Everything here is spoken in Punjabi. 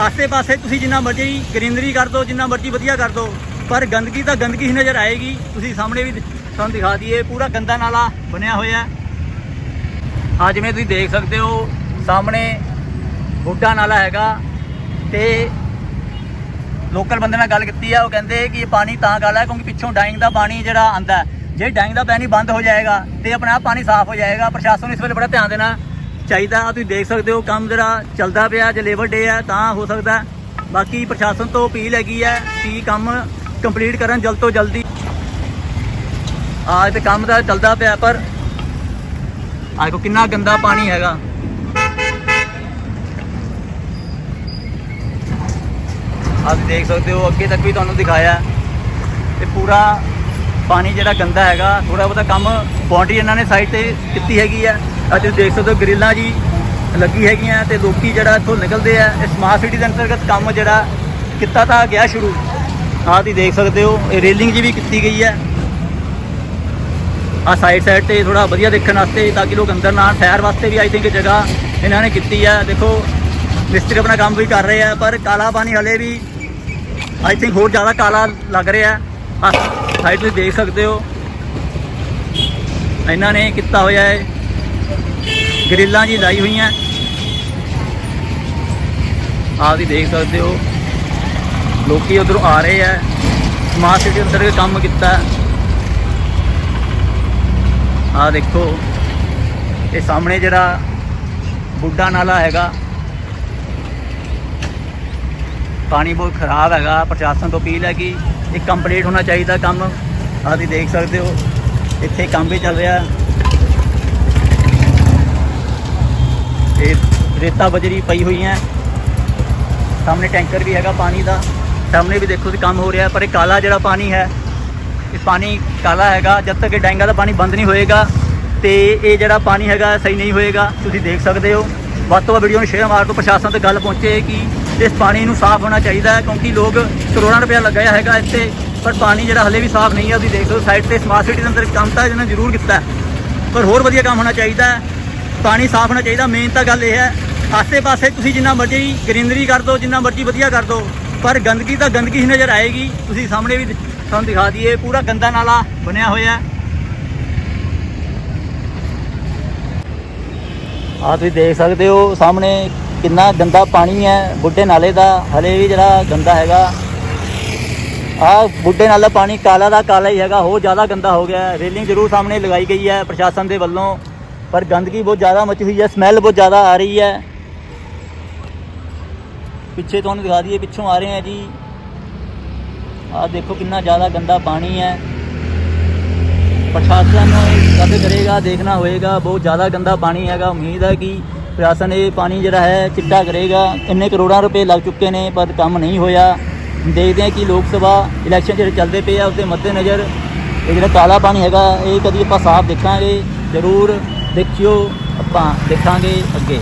ਆਸੇ-ਪਾਸੇ ਤੁਸੀਂ ਜਿੰਨਾ ਮਰਜ਼ੀ ਗ੍ਰੀਨਰੀ ਕਰ ਦਿਓ, ਜਿੰਨਾ ਮਰਜ਼ੀ ਵਧੀਆ ਕਰ ਦਿਓ, ਪਰ ਗੰਦਗੀ ਤਾਂ ਗੰਦਗੀ ਹੀ ਨਜ਼ਰ ਆਏਗੀ। ਤੁਸੀਂ ਸਾਹਮਣੇ ਵੀ ਤੁਹਾਨੂੰ ਦਿਖਾ ਦਈਏ, ਪੂਰਾ ਗੰਦਾ ਨਾਲਾ ਬਣਿਆ ਹੋਇਆ ਆ ਜਿਵੇਂ ਤੁਸੀਂ ਦੇਖ ਸਕਦੇ ਹੋ, ਸਾਹਮਣੇ ਬੁੱਢਾ ਨਾਲਾ ਹੈਗਾ ਤੇ ਲੋਕਲ ਬੰਦੇ ਨਾਲ ਗੱਲ ਕੀਤੀ ਆ, ਉਹ ਕਹਿੰਦੇ ਕਿ ਇਹ ਪਾਣੀ ਤਾਂ ਕਾਲਾ ਕਿਉਂਕਿ ਪਿੱਛੋਂ ਡਾਈਂਗ ਦਾ ਪਾਣੀ ਜਿਹੜਾ ਆਂਦਾ ਜੇ ਡਾਈਂਗ ਦਾ ਪਾਣੀ ਬੰਦ ਹੋ ਜਾਏਗਾ ਤੇ ਆਪਣਾ ਆਪ ਪਾਣੀ ਸਾਫ਼ ਹੋ ਜਾਏਗਾ, ਪ੍ਰਸ਼ਾਸਨ ਇਸ ਵੇਲੇ ਬੜਾ ਧਿਆਨ ਦੇਣਾ ਚਾਹੀਦਾ, ਤੁਸੀਂ ਦੇਖ ਸਕਦੇ ਹੋ ਕੰਮ ਜਿਹੜਾ ਚੱਲਦਾ ਪਿਆ, ਜੇ ਲੇਬਰ ਡੇ ਹੈ ਤਾਂ ਹੋ ਸਕਦਾ ਬਾਕੀ ਪ੍ਰਸ਼ਾਸਨ ਤੋਂ ਅਪੀਲ ਹੈਗੀ ਹੈ ਕਿ ਕੰਮ ਕੰਪਲੀਟ ਕਰਨ ਜਲਦ ਤੋਂ ਜਲਦੀ। ਆ ਤੇ ਕੰਮ ਦਾ ਚੱਲਦਾ ਪਿਆ, ਪਰ ਆ ਦੇਖੋ ਕਿੰਨਾ ਗੰਦਾ ਪਾਣੀ ਹੈਗਾ। ਆਪ ਦੇਖ ਸਕਦੇ ਹੋ, ਅੱਗੇ ਤੱਕ ਵੀ ਤੁਹਾਨੂੰ ਦਿਖਾਇਆ। ਹੈ। ਤੇ ਪੂਰਾ ਪਾਣੀ ਜਿਹੜਾ ਗੰਦਾ ਹੈਗਾ ਥੋੜਾ ਬਹੁਤਾ ਕੰਮ ਬਾਉਂਡਰੀ ਇਹਨਾਂ ਨੇ ਸਾਈਡ ਤੇ ਕੀਤੀ ਹੈਗੀ ਆ ਅੱਜ ਤੁਸੀਂ ਦੇਖ ਸਕਦੇ ਹੋ ਗ੍ਰਿਲਾਂ ਜੀ ਲੱਗੀ ਹੈਗੀਆਂ ਤੇ ਲੋਕੀ ਜਿਹੜਾ ਇੱਥੋਂ ਨਿਕਲਦੇ ਆ ਇਹ ਸਮਾਰਟ ਸਿਟੀ ਦੇ ਅੰਤਰਗਤ ਕੰਮ ਜਿਹੜਾ ਕੀਤਾ ਤਾਂ ਗਿਆ ਸ਼ੁਰੂ। ਆਹ ਤੁਸੀਂ ਦੇਖ ਸਕਦੇ ਹੋ, ਇਹ ਰੇਲਿੰਗ ਜੀ ਵੀ ਕੀਤੀ ਗਈ ਹੈ। ਆ ਸਾਈਡ ਸਾਈਡ ਤੇ ਥੋੜਾ ਵਧੀਆ ਦੇਖਣ ਵਾਸਤੇ, ਤਾਂ ਕਿ ਲੋਕ ਅੰਦਰ ਨਾ ਆਉਣ। ਠਹਿਰ ਵਾਸਤੇ ਵੀ ਆਈ ਥਿੰਕ ਜਗ੍ਹਾ ਇਹਨਾਂ ਨੇ ਕੀਤੀ ਆ। ਦੇਖੋ, ਮਿਸਤਰੀ ਆਪਣਾ ਕੰਮ ਵੀ ਕਰ ਰਹੇ ਆ, ਪਰ ਕਾਲਾ ਪਾਣੀ ਹਲੇ ਵੀ ਆਈ ਥਿੰਕ ਹੋਰ ਜ਼ਿਆਦਾ ਕਾਲਾ ਲੱਗ ਰਿਹਾ। ਆ ਸਾਈਡ ਤੇ ਦੇਖ ਸਕਦੇ ਹੋ। ਇਹਨਾਂ ਨੇ ਕੀਤਾ ਹੋਇਆ ਹੈ। ਗ੍ਰਿਲਾਂ ਜੀ ਲਾਈ ਹੋਈਆਂ। ਆਹ ਵੀ ਦੇਖ ਸਕਦੇ ਹੋ। ਲੋਕੀ ਉਧਰੋਂ ਆ ਰਹੇ ਆ। ਸਮਾਰਟ ਸਿਟੀ ਅੰਦਰ ਕੰਮ ਕੀਤਾ। ਆਹ ਦੇਖੋ। ਇਹ ਸਾਹਮਣੇ ਜਿਹੜਾ ਬੁੱਢਾ ਨਾਲਾ ਹੈਗਾ। ਪਾਣੀ ਬਹੁਤ ਖਰਾਬ ਹੈਗਾ। ਪ੍ਰਸ਼ਾਸਨ ਤੋਂ ਅਪੀਲ ਹੈ ਕਿ ਇਹ ਕੰਪਲੀਟ ਹੋਣਾ ਚਾਹੀਦਾ ਕੰਮ। ਆਹ ਦੇਖ ਸਕਦੇ ਹੋ। ਇੱਥੇ ਕੰਮ ਵੀ ਚੱਲ ਰਿਹਾ। ਇਹ ਰੇਤਾ ਬਜਰੀ ਪਈ ਹੋਈ ਹੈ। ਸਾਹਮਣੇ ਟੈਂਕਰ ਵੀ ਹੈਗਾ ਪਾਣੀ ਦਾ। ਸਾਹਮਣੇ ਵੀ ਦੇਖੋ ਤੁਸੀਂ ਕੰਮ ਹੋ ਰਿਹਾ ਪਰ ਇਹ ਕਾਲਾ ਜਿਹੜਾ ਪਾਣੀ ਹੈ, ਇਹ ਪਾਣੀ ਕਾਲਾ ਹੈਗਾ। ਜਦ ਤੱਕ ਇਹ ਡੈਂਗਾ ਦਾ ਪਾਣੀ ਬੰਦ ਨਹੀਂ ਹੋਏਗਾ ਤੇ ਇਹ ਜਿਹੜਾ ਪਾਣੀ ਹੈਗਾ ਸਹੀ ਨਹੀਂ ਹੋਏਗਾ। ਤੁਸੀਂ ਦੇਖ ਸਕਦੇ ਹੋ। ਵੱਧ ਤੋਂ ਵੱਧ ਵੀਡੀਓ ਨੂੰ ਸ਼ੇਅਰ ਮਾਰ ਦਿਓ। ਪ੍ਰਸ਼ਾਸਨ ਤੱਕ ਗੱਲ ਪਹੁੰਚੇ ਕਿ ਇਸ ਪਾਣੀ ਨੂੰ ਸਾਫ਼ ਹੋਣਾ ਚਾਹੀਦਾ ਹੈ, ਕਿਉਂਕਿ ਲੋਕ ਕਰੋੜਾਂ ਰੁਪਇਆ ਲਗਾਇਆ ਹੈਗਾ ਇੱਥੇ, ਪਰ ਪਾਣੀ ਜਿਹੜਾ ਹਲੇ ਵੀ ਸਾਫ਼ ਨਹੀਂ ਹੈ। ਤੁਸੀਂ ਦੇਖ ਸਕਦੇ ਹੋ ਸਾਈਡ ਤੇ ਸਮਾਰਟ ਸਿਟੀ ਦੇ ਅੰਦਰ ਕੰਮ ਤਾਂ ਜਿਹਨਾਂ ਜ਼ਰੂਰ ਕੀਤਾ ਪਰ ਹੋਰ ਵਧੀਆ ਕੰਮ ਹੋਣਾ ਚਾਹੀਦਾ ਹੈ। ਪਾਣੀ ਸਾਫ਼ ਹੋਣਾ ਚਾਹੀਦਾ ਮੇਨ ਤਾਂ ਗੱਲ ਇਹ ਹੈ, ਆਸੇ-ਪਾਸੇ ਤੁਸੀਂ ਜਿੰਨਾ ਮਰਜ਼ੀ ਗ੍ਰੀਨਰੀ ਕਰ ਦਿਓ, ਜਿੰਨਾ ਮਰਜ਼ੀ ਵਧੀਆ ਕਰ ਦਿਓ, ਪਰ ਗੰਦਗੀ ਤਾਂ ਗੰਦਗੀ ਹੀ ਨਜ਼ਰ ਆਏਗੀ। ਤੁਸੀਂ ਸਾਹਮਣੇ ਵੀ ਤੁਹਾਨੂੰ ਦਿਖਾ ਦਈਏ, ਪੂਰਾ ਗੰਦਾ ਨਾਲਾ ਬਣਿਆ ਹੋਇਆ। ਹੈ ਆ ਤੁਸੀਂ ਦੇਖ ਸਕਦੇ ਹੋ, ਸਾਹਮਣੇ ਕਿੰਨਾ ਗੰਦਾ ਪਾਣੀ ਹੈ, ਬੁੱਢੇ ਨਾਲੇ ਦਾ, ਹਲੇ ਵੀ ਜਿਹੜਾ ਗੰਦਾ ਹੈਗਾ। ਆ ਬੁੱਢੇ ਨਾਲੇ ਪਾਣੀ ਕਾਲਾ ਦਾ ਕਾਲਾ ਹੀ ਹੈਗਾ, ਹੋਰ ਜ਼ਿਆਦਾ ਗੰਦਾ ਹੋ ਗਿਆ। ਰੇਲਿੰਗ ਜ਼ਰੂਰ ਸਾਹਮਣੇ ਲਗਾਈ ਗਈ ਹੈ, ਪ੍ਰਸ਼ਾਸਨ ਦੇ ਵੱਲੋਂ। ਪਰ ਗੰਦਗੀ ਬਹੁਤ ਜ਼ਿਆਦਾ ਮਚੀ ਹੋਈ ਹੈ ਸਮੈਲ ਬਹੁਤ ਜ਼ਿਆਦਾ ਆ ਰਹੀ ਹੈ। ਪਿੱਛੇ ਤੁਹਾਨੂੰ ਦਿਖਾ ਦਈਏ, ਪਿੱਛੋਂ ਆ ਰਹੇ ਆ ਜੀ। ਆ ਦੇਖੋ ਕਿੰਨਾ ਜ਼ਿਆਦਾ ਗੰਦਾ ਪਾਣੀ ਹੈ। ਪ੍ਰਸ਼ਾਸਨ ਨੂੰ ਕਦ ਕਰੇਗਾ, ਦੇਖਣਾ ਹੋਏਗਾ, ਬਹੁਤ ਜ਼ਿਆਦਾ ਗੰਦਾ ਪਾਣੀ ਹੈਗਾ। ਉਮੀਦ ਹੈ ਕਿ ਪ੍ਰਸ਼ਾਸਨ ਇਹ ਪਾਣੀ ਜਿਹੜਾ ਹੈ, ਚਿੱਟਾ ਕਰੇਗਾ। ਇੰਨੇ ਕਰੋੜਾਂ ਰੁਪਏ ਲੱਗ ਚੁੱਕੇ ਨੇ, ਪਰ ਕੰਮ ਨਹੀਂ ਹੋਇਆ। ਦੇਖਦੇ ਹਾਂ ਕਿ ਲੋਕ ਸਭਾ ਇਲੈਕਸ਼ਨ ਜਿਹੜੇ ਚੱਲਦੇ ਪਏ ਆ ਉਸ ਦੇ ਮੱਦੇਨਜ਼ਰ ਇਹ ਜਿਹੜਾ ਕਾਲਾ ਪਾਣੀ ਹੈਗਾ, ਇਹ ਕਦੀ ਆਪਾਂ ਸਾਫ਼ ਦੇਖਾਂਗੇ। ਜ਼ਰੂਰ ਦੇਖਿਓ ਆਪਾਂ ਦੇਖਾਂਗੇ ਅੱਗੇ।